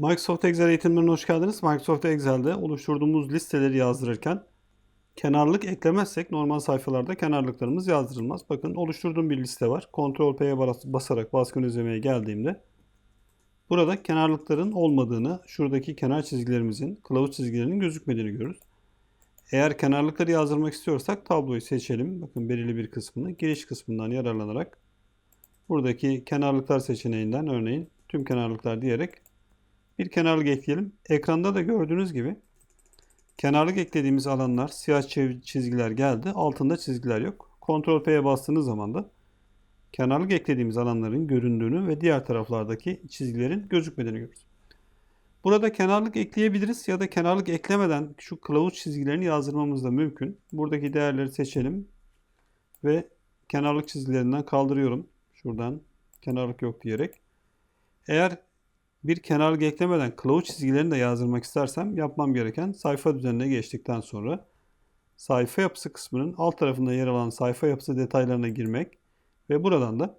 Microsoft Excel eğitimlerine hoş geldiniz. Microsoft Excel'de oluşturduğumuz listeleri yazdırırken kenarlık eklemezsek normal sayfalarda kenarlıklarımız yazdırılmaz. Bakın oluşturduğum bir liste var. Ctrl P'ye bas- basarak baskın izlemeye geldiğimde burada kenarlıkların olmadığını, şuradaki kenar çizgilerimizin, kılavuz çizgilerinin gözükmediğini görürüz. Eğer kenarlıkları yazdırmak istiyorsak tabloyu seçelim. Bakın belirli bir kısmını giriş kısmından yararlanarak buradaki kenarlıklar seçeneğinden örneğin tüm kenarlıklar diyerek bir kenarlık ekleyelim. Ekranda da gördüğünüz gibi kenarlık eklediğimiz alanlar siyah çiz- çizgiler geldi. Altında çizgiler yok. Ctrl P'ye bastığınız zaman da kenarlık eklediğimiz alanların göründüğünü ve diğer taraflardaki çizgilerin gözükmediğini görürüz. Burada kenarlık ekleyebiliriz ya da kenarlık eklemeden şu kılavuz çizgilerini yazdırmamız da mümkün. Buradaki değerleri seçelim ve kenarlık çizgilerinden kaldırıyorum. Şuradan kenarlık yok diyerek. Eğer bir kenarlık eklemeden kılavuz çizgilerini de yazdırmak istersem yapmam gereken sayfa düzenine geçtikten sonra sayfa yapısı kısmının alt tarafında yer alan sayfa yapısı detaylarına girmek ve buradan da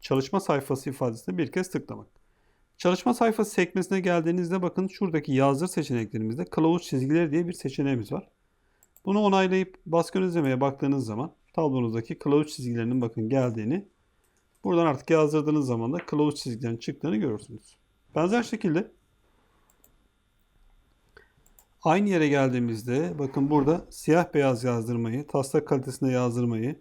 çalışma sayfası ifadesine bir kez tıklamak. Çalışma sayfası sekmesine geldiğinizde bakın şuradaki yazdır seçeneklerimizde kılavuz çizgileri diye bir seçeneğimiz var. Bunu onaylayıp baskın izlemeye baktığınız zaman tablonuzdaki kılavuz çizgilerinin bakın geldiğini Buradan artık yazdırdığınız zaman da kılavuz çizgilerin çıktığını görürsünüz. Benzer şekilde aynı yere geldiğimizde bakın burada siyah beyaz yazdırmayı, taslak kalitesinde yazdırmayı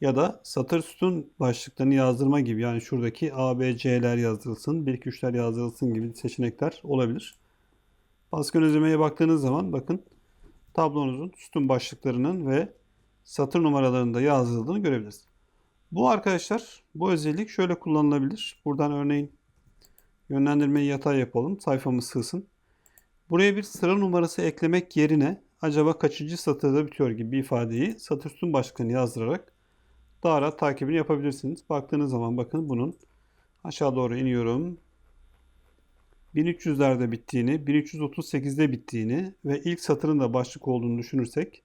ya da satır sütun başlıklarını yazdırma gibi yani şuradaki A, B, C'ler yazdırılsın, 1, 2, 3'ler yazdırılsın gibi seçenekler olabilir. Baskın özlemeye baktığınız zaman bakın tablonuzun sütun başlıklarının ve satır numaralarında yazıldığını görebilirsiniz. Bu arkadaşlar bu özellik şöyle kullanılabilir. Buradan örneğin yönlendirmeyi yatay yapalım. Sayfamız sığsın. Buraya bir sıra numarası eklemek yerine acaba kaçıncı satırda bitiyor gibi bir ifadeyi satır sütun başlıklarını yazdırarak daha rahat takibini yapabilirsiniz. Baktığınız zaman bakın bunun aşağı doğru iniyorum. 1300'lerde bittiğini, 1338'de bittiğini ve ilk satırın da başlık olduğunu düşünürsek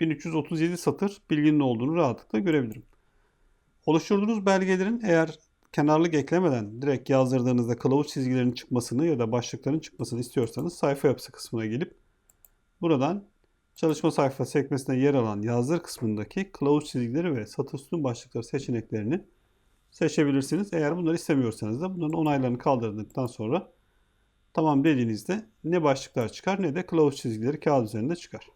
1337 satır bilginin olduğunu rahatlıkla görebilirim. Oluşturduğunuz belgelerin eğer kenarlık eklemeden direkt yazdırdığınızda kılavuz çizgilerinin çıkmasını ya da başlıkların çıkmasını istiyorsanız sayfa yapısı kısmına gelip buradan çalışma sayfa sekmesine yer alan yazdır kısmındaki kılavuz çizgileri ve satır sütun başlıkları seçeneklerini seçebilirsiniz. Eğer bunları istemiyorsanız da bunların onaylarını kaldırdıktan sonra tamam dediğinizde ne başlıklar çıkar ne de kılavuz çizgileri kağıt üzerinde çıkar.